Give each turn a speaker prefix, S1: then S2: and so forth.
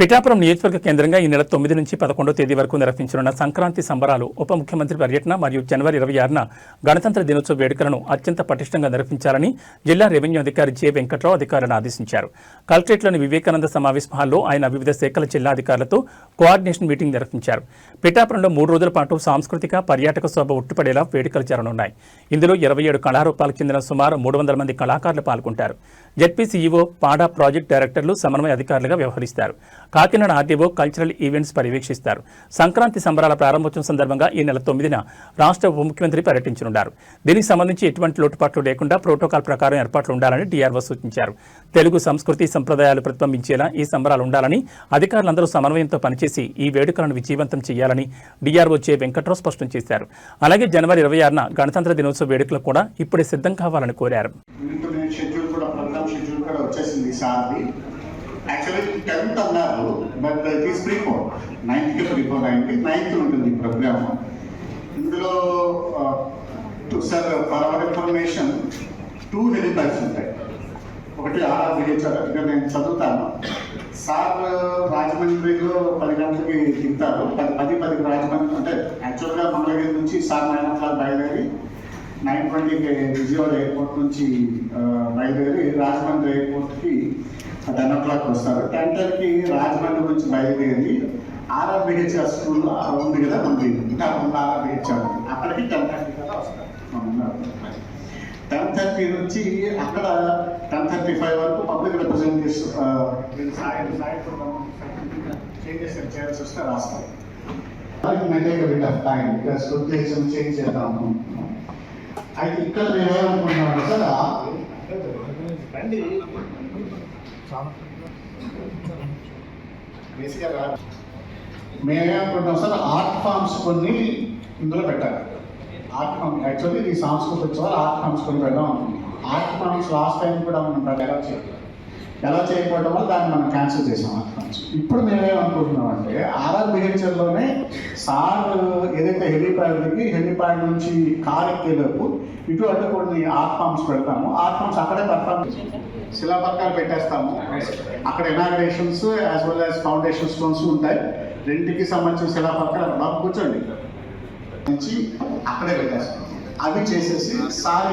S1: పిఠాపురం నియోజకవర్గ కేంద్రంగా ఈ నెల తొమ్మిది నుంచి పదకొండో తేదీ వరకు నిర్వహించనున్న సంక్రాంతి సంబరాలు ఉప ముఖ్యమంత్రి పర్యటన మరియు జనవరి ఇరవై ఆరున గణతంత్ర దినోత్సవ వేడుకలను అత్యంత పటిష్టంగా నిర్వహించాలని జిల్లా రెవెన్యూ అధికారి జె వెంకట్రావు అధికారులను ఆదేశించారు. కలెక్టరేట్లోని వివేకానంద సమావేశ హాల్లో ఆయన వివిధ శాఖల జిల్లా అధికారులతో కోఆర్డినేషన్ మీటింగ్ నిర్వహించారు. పిఠాపురంలో మూడు రోజుల పాటు సాంస్కృతిక పర్యాటక శోభ ఉట్టిపడేలా వేడుకలు జరగనున్నాయి. ఇందులో ఇరవై ఏడు కళారూపాలకు చెందిన సుమారు మూడు వందల మంది కళాకారులు పాల్గొంటారు. జెడ్పీ సీఈఓ పాడా ప్రాజెక్ట్ డైరెక్టర్లు సమన్వయ అధికారులుగా వ్యవహరిస్తారు. కాకినాడ ఆర్డీఓ కల్చరల్ ఈవెంట్స్ పర్యవేక్షిస్తారు. సంక్రాంతి సంబరాల ప్రారంభోత్సవం సందర్భంగా ఈ నెల తొమ్మిదిన రాష్ట్ర ఉప ముఖ్యమంత్రి పర్యటించనున్నారు. దీనికి సంబంధించి ఎటువంటి లోటుపాట్లు లేకుండా ప్రోటోకాల్ ప్రకారం ఏర్పాట్లు ఉండాలని డిఆర్ఓ సూచించారు. తెలుగు సంస్కృతి సంప్రదాయాలు ప్రతిబింబించేలా ఈ సంబరాలు ఉండాలని అధికారులందరూ సమన్వయంతో పనిచేసి ఈ వేడుకలను విజయవంతం చేయాలని డిఆర్ఓ జె వెంకట్రావు స్పష్టం చేశారు. అలాగే జనవరి ఇరవై ఆరున గణతంత్ర దినోత్సవ వేడుకలు కూడా ఇప్పుడే సిద్ధం కావాలని కోరారు.
S2: యాక్చువల్లీ టెన్త్ అన్నారు. బట్ ఇట్ ఈస్ ప్రీపోర్ నైన్త్కి ప్రీపోర్ అయింది నైన్త్ ఉంటుంది ప్రోగ్రామ్ ఇందులో sir for our information two helipads ఉంటాయి. ఒకటి ఆర్ఆర్ బిహెచ్ఆర్ ఇక్కడ నేను చదువుతాను. సార్ రాజమండ్రిలో పది గంటలకి దిగుతారు. పది పది పదికి రాజమండ్రి అంటే యాక్చువల్గా మంగళగిరి నుంచి సార్ నైన్ ఓ క్లాక్ బయలుదేరి నైన్ ట్వంటీకి విజయవాడ ఎయిర్పోర్ట్ నుంచి బయలుదేరి రాజమండ్రి ఎయిర్పోర్ట్కి టెన్ ఓ క్లాక్ వస్తారు టెన్ టెన్కి రాజమండ్రి నుంచి బయలుదేరి ఆర్ఆర్ బిహెచ్ఆర్ స్కూల్ ఉంది కదా మనకి ఇంకా ఉంది R R B H R అక్కడికి టెన్ థర్టీ కల్లా వస్తారు టెన్ థర్టీ నుంచి అక్కడ టెన్ థర్టీ ఫైవ్ వరకు పబ్లిక్ రిప్రజెంటేషన్ సాయం సాయంత్రం చేంజెస్ చేయాల్సి వస్తే రాస్తారు maintain bit of time because కొద్దిగా చేంజ్ చేద్దాం అనుకుంటున్నాం. అయితే ఇక్కడ మేము ఏమనుకుంటున్నాం రండి. బేసిక్గా రా మేమేమనుకుంటున్నాం సార్ ఆర్ట్ ఫామ్స్ కొన్ని ఇందులో పెట్టాలి. ఆర్ట్ ఫామ్ యాక్చువల్లీ ఈ సాంస్కృతిక ఉత్సవాలు ఆర్ట్ ఫామ్స్ కొన్ని పెడదాం అనుకుంటున్నాం. ఆర్ట్ ఫామ్స్ లాస్ట్ టైం కూడా మనం పెట్ట- ఎలా చేయాలి ఎలా చేయకపోవడం వల్ల దాన్ని మనం క్యాన్సిల్ చేసాం ఆర్ట్ ఇప్పుడు మేమేమనుకుంటున్నాం అంటే ఆర్ఆర్ బిహెచ్ఎల్లోనే సార్ ఏదైతే హెవీ హెలిప్యాడ్ నుంచి కార్ ఎక్కేలోపు ఇటు అటు కొన్ని ఆర్ట్ ఫామ్స్ పెడతాము. ఆర్ట్ ఫామ్స్ అక్కడే పర్ఫామ్ శిలాపథకాలు పెట్టేస్తాము. అక్కడ inaugurations as well as foundation stones ఉంటాయి. రెండుకి సంబంధించిన శిలాపథకాలు కూర్చోండి. నుంచి అక్కడే పెట్టేస్తాం. అవి చేసేసి సార్